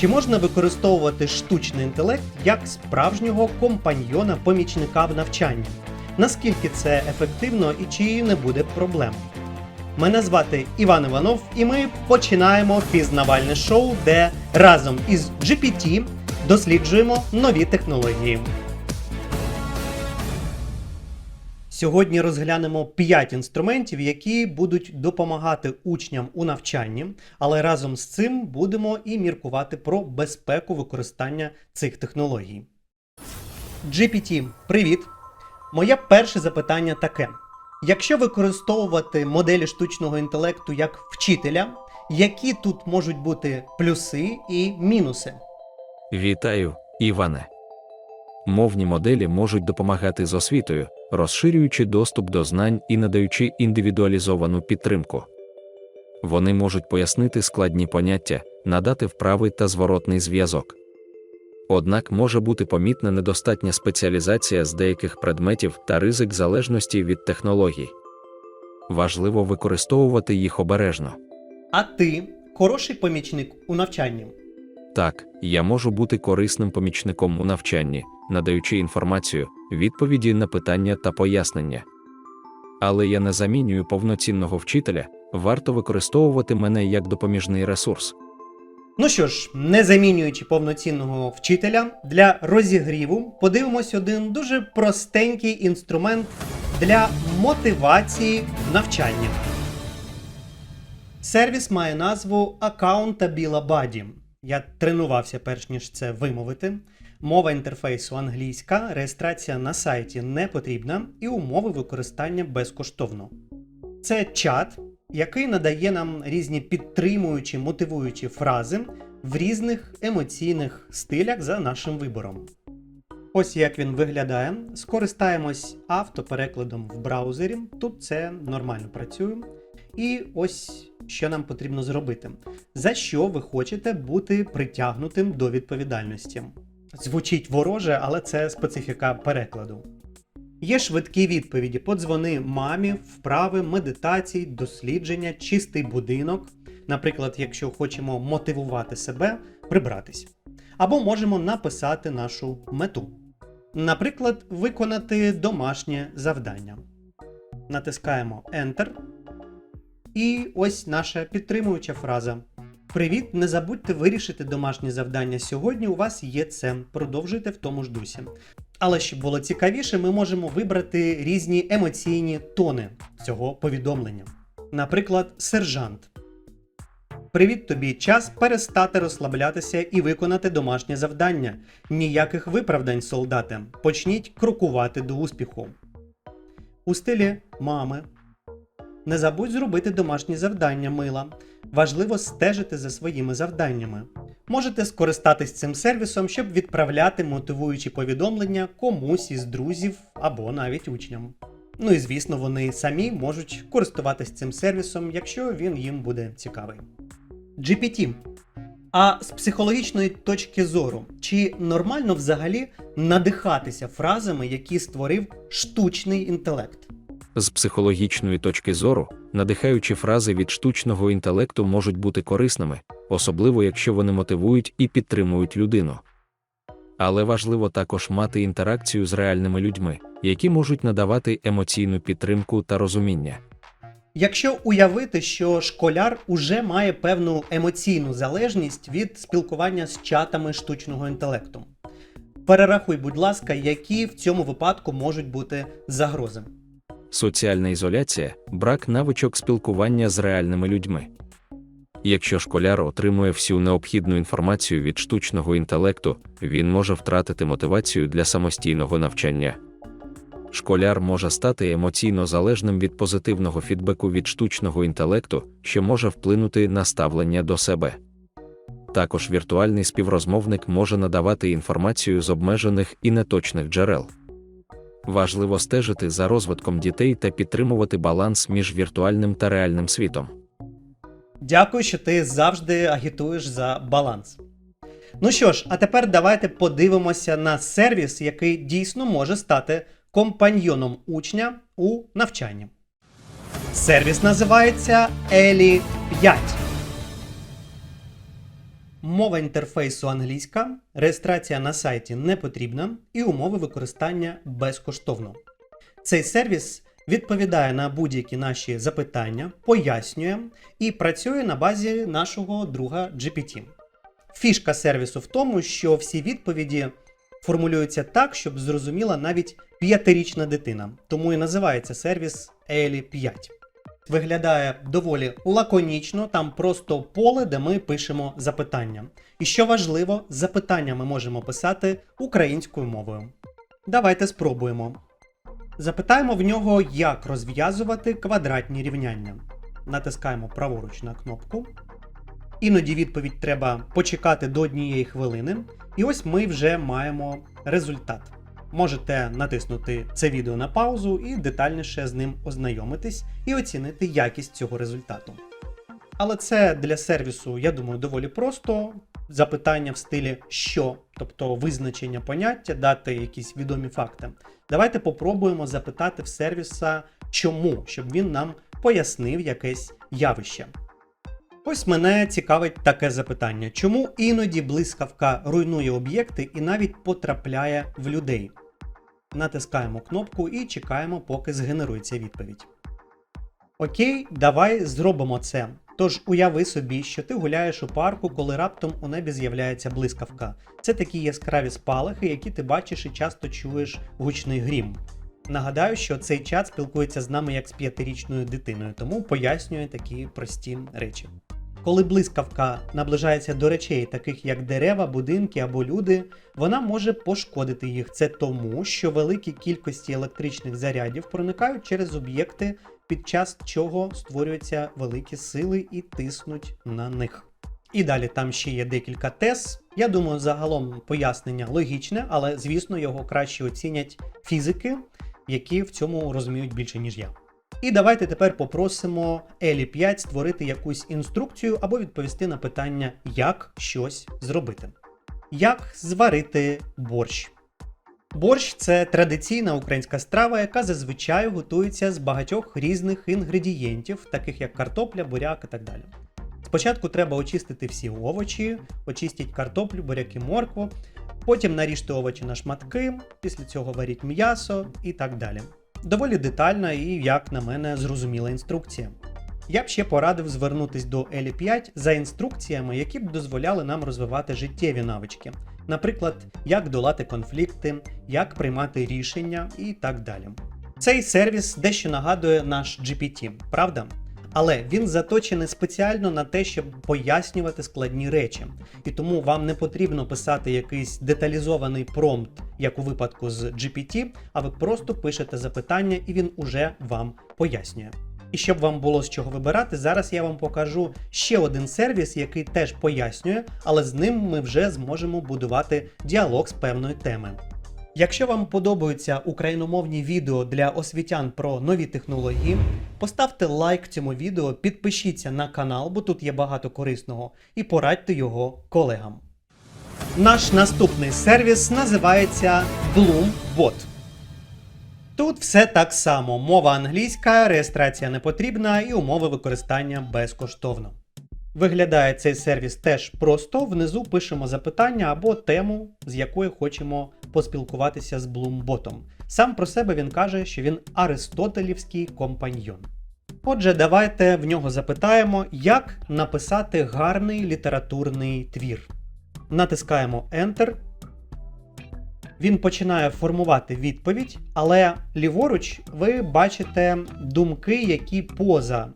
Чи можна використовувати штучний інтелект як справжнього компаньйона-помічника в навчанні? Наскільки це ефективно і чи не буде проблем? Мене звати Іван Іванов, і ми починаємо пізнавальне шоу, де разом із GPT досліджуємо нові технології. Сьогодні розглянемо 5 інструментів, які будуть допомагати учням у навчанні, але разом з цим будемо і міркувати про безпеку використання цих технологій. GPT, привіт! Моє перше запитання таке: якщо використовувати моделі штучного інтелекту як вчителя, які тут можуть бути плюси і мінуси? Вітаю, Іване. Мовні моделі можуть допомагати з освітою, розширюючи доступ до знань і надаючи індивідуалізовану підтримку. Вони можуть пояснити складні поняття, надати вправий та зворотний зв'язок. Однак може бути помітна недостатня спеціалізація з деяких предметів та ризик залежності від технологій. Важливо використовувати їх обережно. А ти хороший помічник у навчанні? Так, я можу бути корисним помічником у навчанні, надаючи інформацію, відповіді на питання та пояснення. Але я не замінюю повноцінного вчителя, варто використовувати мене як допоміжний ресурс. Ну що ж, не замінюючи повноцінного вчителя, для розігріву подивимось один дуже простенький інструмент для мотивації навчання. Сервіс має назву Accountability Buddy. Я тренувався перш ніж це вимовити. Мова інтерфейсу англійська, реєстрація на сайті не потрібна і умови використання безкоштовно. Це чат, який надає нам різні підтримуючі, мотивуючі фрази в різних емоційних стилях за нашим вибором. Ось як він виглядає. Скористаємось автоперекладом в браузері. Тут це нормально працює. І ось що нам потрібно зробити. За що ви хочете бути притягнутим до відповідальності? Звучить вороже, але це специфіка перекладу. Є швидкі відповіді: подзвони мамі, вправи, медитації, дослідження, чистий будинок. Наприклад, якщо хочемо мотивувати себе, прибратись. Або можемо написати нашу мету. Наприклад, виконати домашнє завдання. Натискаємо Enter. І ось наша підтримуюча фраза. Привіт, не забудьте вирішити домашнє завдання. Сьогодні у вас є це. Продовжуйте в тому ж дусі. Але щоб було цікавіше, ми можемо вибрати різні емоційні тони цього повідомлення. Наприклад, сержант. Привіт тобі! Час перестати розслаблятися і виконати домашнє завдання. Ніяких виправдань, солдати. Почніть крокувати до успіху. У стилі мами. Не забудь зробити домашні завдання, мила. Важливо стежити за своїми завданнями. Можете скористатись цим сервісом, щоб відправляти мотивуючі повідомлення комусь із друзів або навіть учням. Ну і звісно, вони самі можуть користуватись цим сервісом, якщо він їм буде цікавий. GPT. А з психологічної точки зору, чи нормально взагалі надихатися фразами, які створив штучний інтелект? З психологічної точки зору, надихаючі фрази від штучного інтелекту можуть бути корисними, особливо якщо вони мотивують і підтримують людину. Але важливо також мати інтеракцію з реальними людьми, які можуть надавати емоційну підтримку та розуміння. Якщо уявити, що школяр уже має певну емоційну залежність від спілкування з чатами штучного інтелекту, перерахуй, будь ласка, які в цьому випадку можуть бути загрози. Соціальна ізоляція брак навичок спілкування з реальними людьми. Якщо школяр отримує всю необхідну інформацію від штучного інтелекту, він може втратити мотивацію для самостійного навчання. Школяр може стати емоційно залежним від позитивного фідбеку від штучного інтелекту, що може вплинути на ставлення до себе. Також віртуальний співрозмовник може надавати інформацію з обмежених і неточних джерел. Важливо стежити за розвитком дітей та підтримувати баланс між віртуальним та реальним світом. Дякую, що ти завжди агітуєш за баланс. Ну що ж, а тепер давайте подивимося на сервіс, який дійсно може стати компаньйоном учня у навчанні. Сервіс називається Елі 5. Мова інтерфейсу англійська, реєстрація на сайті не потрібна і умови використання безкоштовно. Цей сервіс відповідає на будь-які наші запитання, пояснює і працює на базі нашого друга GPT. Фішка сервісу в тому, що всі відповіді формулюються так, щоб зрозуміла навіть п'ятирічна дитина, тому і називається сервіс Елі 5. Виглядає доволі лаконічно, там просто поле, де ми пишемо запитання. І що важливо, запитання ми можемо писати українською мовою. Давайте спробуємо. Запитаємо в нього, як розв'язувати квадратні рівняння. Натискаємо праворуч на кнопку. Іноді відповідь треба почекати до однієї хвилини. І ось ми вже маємо результат. Можете натиснути це відео на паузу і детальніше з ним ознайомитись і оцінити якість цього результату. Але це для сервісу, я думаю, доволі просто. Запитання в стилі що, тобто визначення поняття, дати якісь відомі факти. Давайте попробуємо запитати в сервіса чому, щоб він нам пояснив якесь явище. Ось мене цікавить таке запитання: чому іноді блискавка руйнує об'єкти і навіть потрапляє в людей? Натискаємо кнопку і чекаємо, поки згенерується відповідь. Окей, давай зробимо це. Тож уяви собі, що ти гуляєш у парку, коли раптом у небі з'являється блискавка. Це такі яскраві спалахи, які ти бачиш і часто чуєш гучний грім. Нагадаю, що цей чат спілкується з нами як з п'ятирічною дитиною, тому пояснює такі прості речі. Коли блискавка наближається до речей, таких як дерева, будинки або люди, вона може пошкодити їх. Це тому, що великі кількості електричних зарядів проникають через об'єкти, під час чого створюються великі сили і тиснуть на них. І далі там ще є декілька тез. Я думаю, загалом пояснення логічне, але звісно його краще оцінять фізики, які в цьому розуміють більше, ніж я. І давайте тепер попросимо Елі 5 створити якусь інструкцію або відповісти на питання, як щось зробити. Як зварити борщ? Борщ це традиційна українська страва, яка зазвичай готується з багатьох різних інгредієнтів, таких як картопля, буряк і так далі. Спочатку треба очистити всі овочі, очистіть картоплю, буряк і моркву, потім наріжте овочі на шматки, після цього варіть м'ясо і так далі. Доволі детальна і, як на мене, зрозуміла інструкція. Я б ще порадив звернутись до Елі 5 за інструкціями, які б дозволяли нам розвивати життєві навички, наприклад, як долати конфлікти, як приймати рішення і так далі. Цей сервіс дещо нагадує наш GPT, правда? Але він заточений спеціально на те, щоб пояснювати складні речі, і тому вам не потрібно писати якийсь деталізований промпт, як у випадку з GPT, а ви просто пишете запитання, і він уже вам пояснює. І щоб вам було з чого вибирати, зараз я вам покажу ще один сервіс, який теж пояснює, але з ним ми вже зможемо будувати діалог з певної теми. Якщо вам подобаються україномовні відео для освітян про нові технології, поставте лайк цьому відео, підпишіться на канал, бо тут є багато корисного, і порадьте його колегам. Наш наступний сервіс називається BloomBot. Тут все так само: мова англійська, реєстрація не потрібна і умови використання безкоштовно. Виглядає цей сервіс теж просто. Внизу пишемо запитання або тему, з якою хочемо поспілкуватися з Блумботом. Сам про себе він каже, що він аристотелівський компаньйон. Отже, давайте в нього запитаємо, як написати гарний літературний твір. Натискаємо Enter. Він починає формувати відповідь, але ліворуч ви бачите думки, які поза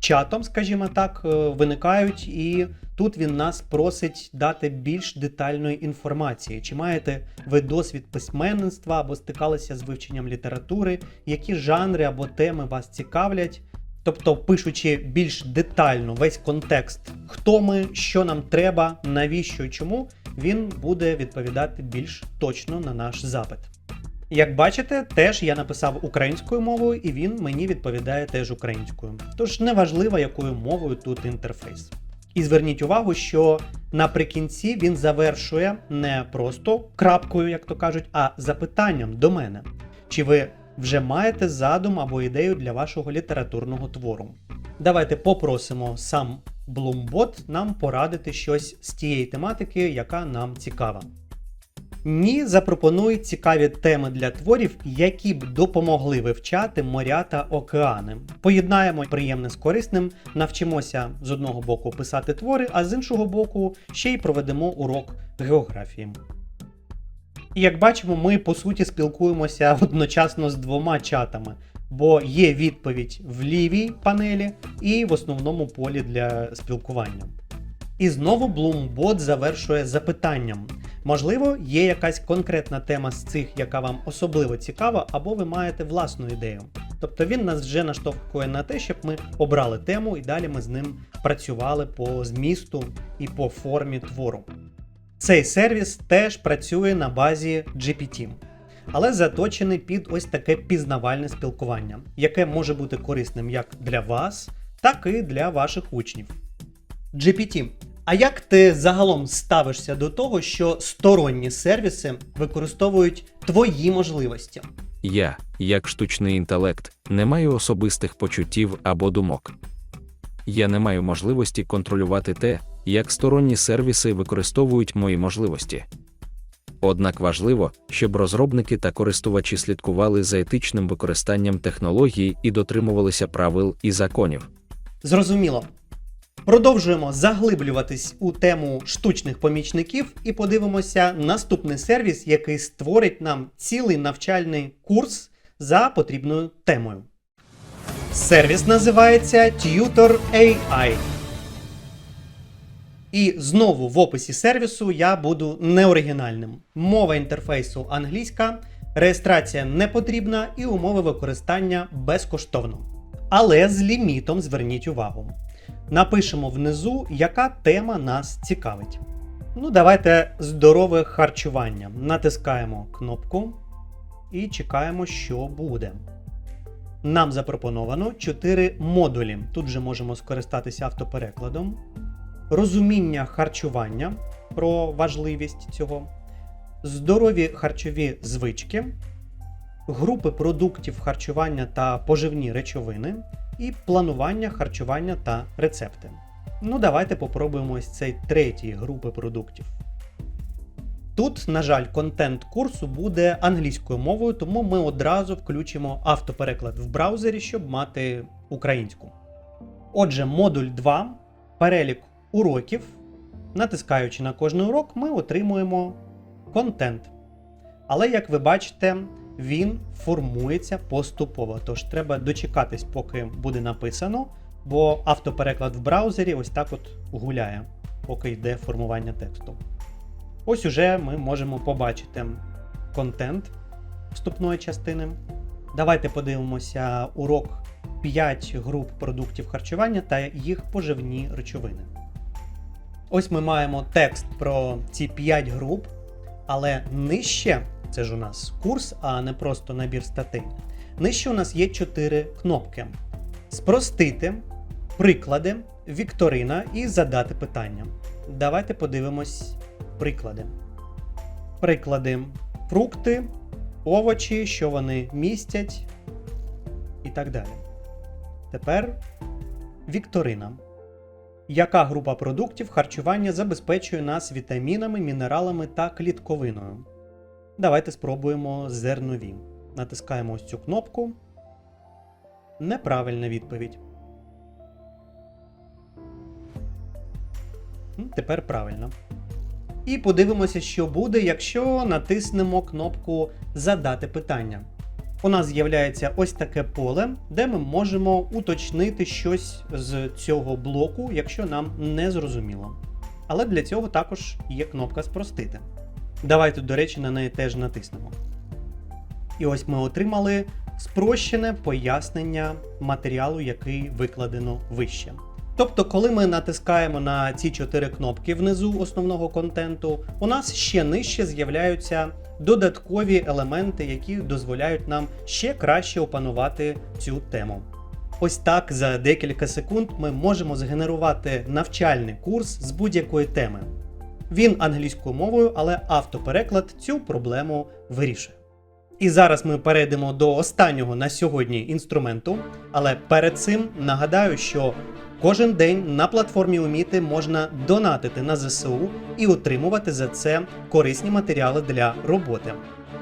чатом, скажімо так, е, виникають, і тут він нас просить дати більш детальної інформації. Чи маєте ви досвід письменництва або стикалися з вивченням літератури, які жанри або теми вас цікавлять? Тобто, пишучи більш детально весь контекст, хто ми, що нам треба, навіщо і чому, він буде відповідати більш точно на наш запит. Як бачите, теж я написав українською мовою, і він мені відповідає теж українською. Тож неважливо, якою мовою тут інтерфейс. І зверніть увагу, що наприкінці він завершує не просто крапкою, як то кажуть, а запитанням до мене. Чи ви вже маєте задум або ідею для вашого літературного твору? Давайте попросимо сам Bloombot нам порадити щось з тієї тематики, яка нам цікава. Ні запропонує цікаві теми для творів, які б допомогли вивчати моря та океани. Поєднаємо приємне з корисним, навчимося з одного боку писати твори, а з іншого боку ще й проведемо урок географії. І як бачимо, ми по суті спілкуємося одночасно з двома чатами, бо є відповідь в лівій панелі і в основному полі для спілкування. І знову Bloombot завершує запитанням. Можливо, є якась конкретна тема з цих, яка вам особливо цікава, або ви маєте власну ідею. Тобто він нас вже наштовхує на те, щоб ми обрали тему і далі ми з ним працювали по змісту і по формі твору. Цей сервіс теж працює на базі GPT, але заточений під ось таке пізнавальне спілкування, яке може бути корисним як для вас, так і для ваших учнів. GPT. А як ти загалом ставишся до того, що сторонні сервіси використовують твої можливості? Я, як штучний інтелект, не маю особистих почуттів або думок. Я не маю можливості контролювати те, як сторонні сервіси використовують мої можливості. Однак важливо, щоб розробники та користувачі слідкували за етичним використанням технологій і дотримувалися правил і законів. Зрозуміло. Продовжуємо заглиблюватись у тему штучних помічників і подивимося наступний сервіс, який створить нам цілий навчальний курс за потрібною темою. Сервіс називається Tutor AI. І знову в описі сервісу я буду неоригінальним. Мова інтерфейсу англійська, реєстрація не потрібна і умови використання безкоштовно. Але з лімітом зверніть увагу. Напишемо внизу, яка тема нас цікавить. Ну, давайте здорове харчування. Натискаємо кнопку і чекаємо, що буде. Нам запропоновано 4 модулі. Тут же можемо скористатися автоперекладом. Розуміння харчування про важливість цього, здорові харчові звички, групи продуктів харчування та поживні речовини і планування харчування та рецепти. Ну, давайте попробуємо ось цей третій групи продуктів. Тут, на жаль, контент курсу буде англійською мовою, тому ми одразу включимо автопереклад в браузері, щоб мати українську. Отже, модуль 2, перелік уроків. Натискаючи на кожний урок, ми отримуємо контент. Але, як ви бачите, він формується поступово. Тож треба дочекатись, поки буде написано, бо автопереклад в браузері ось так от гуляє, поки йде формування тексту. Ось уже ми можемо побачити контент вступної частини. Давайте подивимося урок 5 груп продуктів харчування та їх поживні речовини. Ось ми маємо текст про ці 5 груп, але нижче це ж у нас курс, а не просто набір статей. Нижче у нас є 4 кнопки: Спростити, приклади, Вікторина і задати питання. Давайте подивимось приклади. Приклади фрукти, овочі, що вони містять і так далі. Тепер Вікторина. Яка група продуктів харчування забезпечує нас вітамінами, мінералами та клітковиною? Давайте спробуємо зернові. Натискаємо ось цю кнопку. Неправильна відповідь. Тепер правильно. І подивимося, що буде, якщо натиснемо кнопку Задати питання. У нас з'являється ось таке поле, де ми можемо уточнити щось з цього блоку, якщо нам не зрозуміло. Але для цього також є кнопка Спростити. Давайте, до речі, на неї теж натиснемо. І ось ми отримали спрощене пояснення матеріалу, який викладено вище. Тобто, коли ми натискаємо на ці чотири кнопки внизу основного контенту, у нас ще нижче з'являються додаткові елементи, які дозволяють нам ще краще опанувати цю тему. Ось так за декілька секунд ми можемо згенерувати навчальний курс з будь-якої теми. Він англійською мовою, але автопереклад цю проблему вирішує. І зараз ми перейдемо до останнього на сьогодні інструменту. Але перед цим нагадаю, що кожен день на платформі Уміти можна донатити на ЗСУ і отримувати за це корисні матеріали для роботи.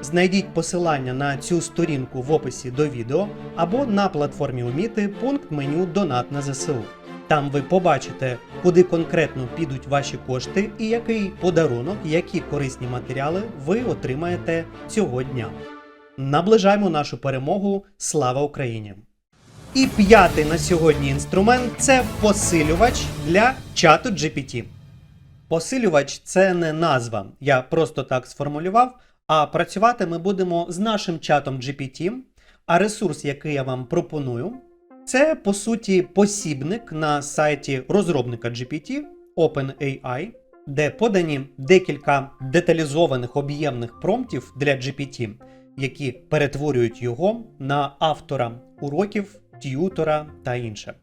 Знайдіть посилання на цю сторінку в описі до відео або на платформі Уміти пункт меню Донат на ЗСУ. Там ви побачите, куди конкретно підуть ваші кошти і який подарунок, які корисні матеріали ви отримаєте цього дня. Наближаємо нашу перемогу. Слава Україні! І п'ятий на сьогодні інструмент це посилювач для чату GPT. Посилювач це не назва, я просто так сформулював. А працювати ми будемо з нашим чатом GPT. А ресурс, який я вам пропоную, це по суті посібник на сайті розробника GPT OpenAI, де подані декілька деталізованих об'ємних промптів для GPT, які перетворюють його на автора уроків, т'ютора та інше.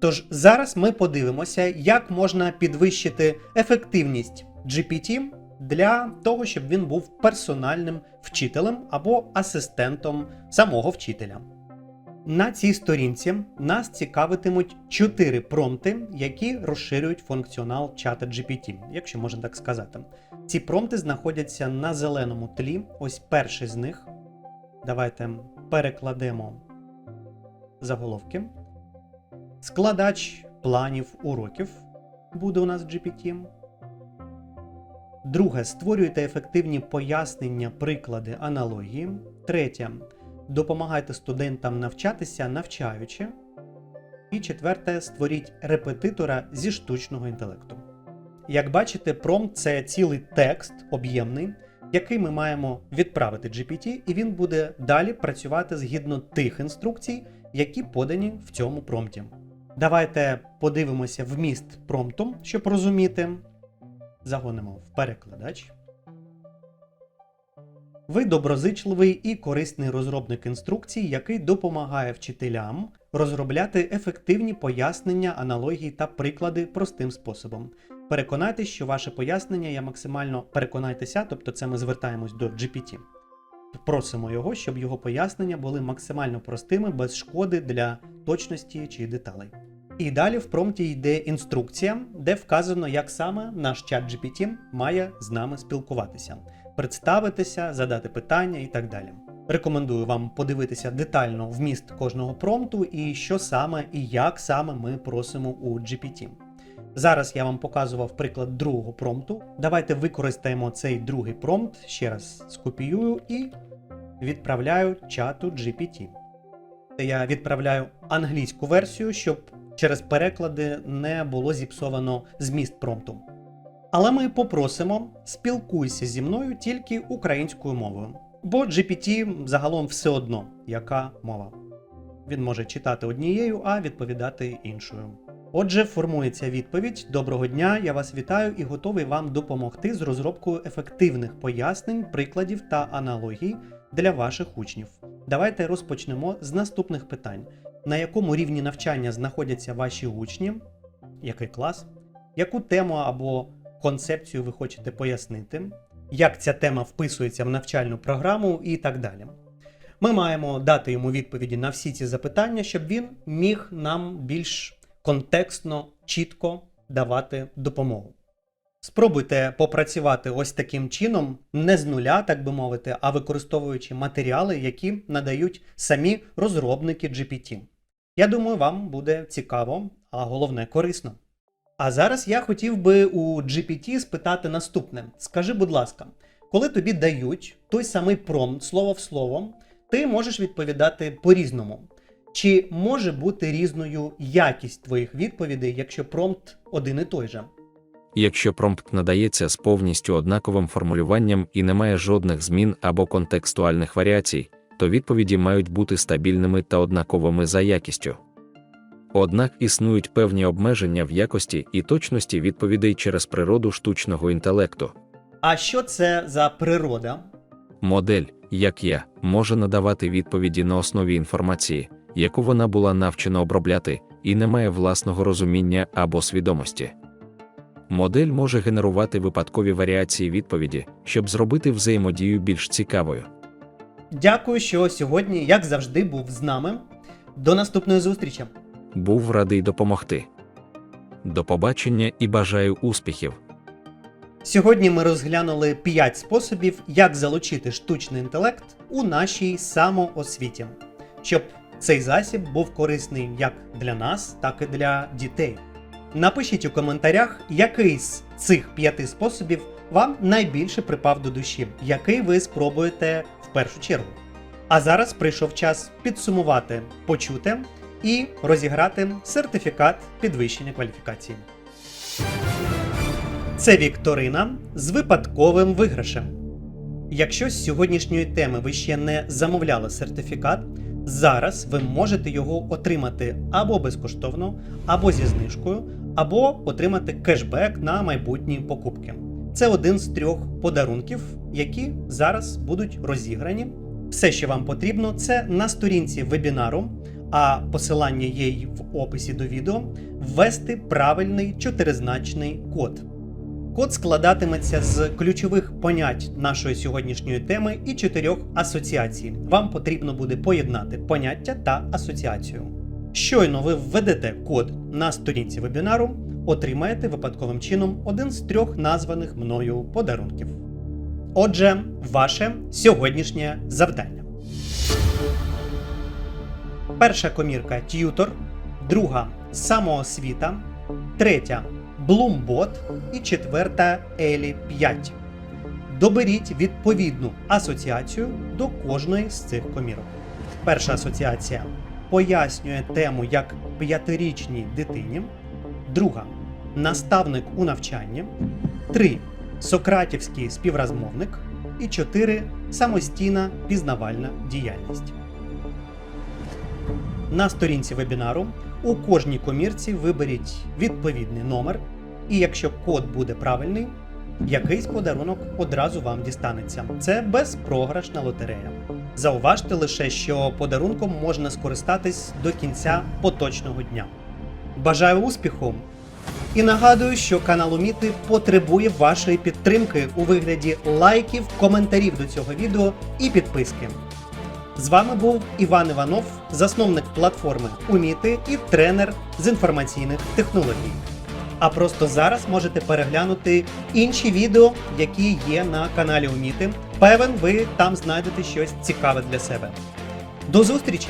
Тож зараз ми подивимося, як можна підвищити ефективність GPT для того, щоб він був персональним вчителем або асистентом самого вчителя. На цій сторінці нас цікавитимуть чотири промпти, які розширюють функціонал чата GPT, якщо можна так сказати. Ці промпти знаходяться на зеленому тлі. Ось перший з них. Давайте перекладемо заголовки. Складач планів уроків буде у нас GPT. Друге, створюйте ефективні пояснення, приклади, аналогії. Третє. Допомагайте студентам навчатися, навчаючи. І четверте, створіть репетитора зі штучного інтелекту. Як бачите, промпт це цілий текст об'ємний, який ми маємо відправити GPT, і він буде далі працювати згідно тих інструкцій, які подані в цьому промпті. Давайте подивимося вміст промпту, щоб розуміти. Загонимо в перекладач. Ви доброзичливий і корисний розробник інструкцій, який допомагає вчителям розробляти ефективні пояснення, аналогії та приклади простим способом. Переконайтеся, що ваше пояснення є максимально переконайтеся, тобто це ми звертаємось до GPT. Просимо його, щоб його пояснення були максимально простими, без шкоди для точності чи деталей. І далі в промпті йде інструкція, де вказано, як саме наш чат GPT має з нами спілкуватися, представитися, задати питання і так далі. Рекомендую вам подивитися детально вміст кожного промпту і що саме і як саме ми просимо у GPT. Зараз я вам показував приклад другого промпту. Давайте використаємо цей другий промпт, ще раз скопіюю і відправляю чату GPT. Я відправляю англійську версію, щоб через переклади не було зіпсовано зміст промпту. Але ми попросимо спілкуйся зі мною тільки українською мовою, бо GPT загалом все одно, яка мова. Він може читати однією, а відповідати іншою. Отже, формується відповідь: Доброго дня, я вас вітаю і готовий вам допомогти з розробкою ефективних пояснень, прикладів та аналогій для ваших учнів. Давайте розпочнемо з наступних питань: на якому рівні навчання знаходяться ваші учні, який клас, яку тему або концепцію ви хочете пояснити, як ця тема вписується в навчальну програму і так далі. Ми маємо дати йому відповіді на всі ці запитання, щоб він міг нам більш контекстно, чітко давати допомогу. Спробуйте попрацювати ось таким чином, не з нуля, так би мовити, а використовуючи матеріали, які надають самі розробники GPT. Я думаю, вам буде цікаво, а головне корисно. А зараз я хотів би у GPT спитати наступне: скажи, будь ласка, коли тобі дають той самий промпт слово в слово, ти можеш відповідати по-різному. Чи може бути різною якість твоїх відповідей, якщо промпт один і той же? Якщо промпт надається з повністю однаковим формулюванням і немає жодних змін або контекстуальних варіацій, то відповіді мають бути стабільними та однаковими за якістю. Однак існують певні обмеження в якості і точності відповідей через природу штучного інтелекту. А що це за природа? Модель, як я, може надавати відповіді на основі інформації, яку вона була навчена обробляти, і не має власного розуміння або свідомості. Модель може генерувати випадкові варіації відповіді, щоб зробити взаємодію більш цікавою. Дякую, що сьогодні, як завжди, був з нами. До наступної зустрічі! Був радий допомогти. До побачення і бажаю успіхів. Сьогодні ми розглянули 5 способів, як залучити штучний інтелект у нашій самоосвіті, щоб цей засіб був корисний як для нас, так і для дітей. Напишіть у коментарях, який з цих п'яти способів вам найбільше припав до душі, який ви спробуєте в першу чергу. А зараз прийшов час підсумувати почуте і розіграти сертифікат підвищення кваліфікації. Це вікторина з випадковим виграшем. Якщо з сьогоднішньої теми ви ще не замовляли сертифікат, зараз ви можете його отримати або безкоштовно, або зі знижкою, або отримати кешбек на майбутні покупки. Це один з трьох подарунків, які зараз будуть розіграні. Все, що вам потрібно, це на сторінці вебінару, а посилання є й в описі до відео, ввести правильний чотиризначний код. Код складатиметься з ключових понять нашої сьогоднішньої теми і чотирьох асоціацій. Вам потрібно буде поєднати поняття та асоціацію. Щойно ви введете код на сторінці вебінару, отримаєте випадковим чином один з трьох названих мною подарунків. Отже, ваше сьогоднішнє завдання. Перша комірка Tutor, друга самоосвіта, третя Bloombot і четверта Елі 5. Доберіть відповідну асоціацію до кожної з цих комірок. Перша асоціація пояснює тему як п'ятирічній дитині. Друга наставник у навчанні. 3. Сократівський співрозмовник. І 4. Самостійна пізнавальна діяльність. На сторінці вебінару у кожній комірці виберіть відповідний номер, і якщо код буде правильний, якийсь подарунок одразу вам дістанеться. Це безпрограшна лотерея. Зауважте лише, що подарунком можна скористатись до кінця поточного дня. Бажаю успіху! І нагадую, що канал Уміти потребує вашої підтримки у вигляді лайків, коментарів до цього відео і підписки. З вами був Іван Іванов, засновник платформи Уміти і тренер з інформаційних технологій. А просто зараз можете переглянути інші відео, які є на каналі Уміти. Певен, ви там знайдете щось цікаве для себе. До зустрічі!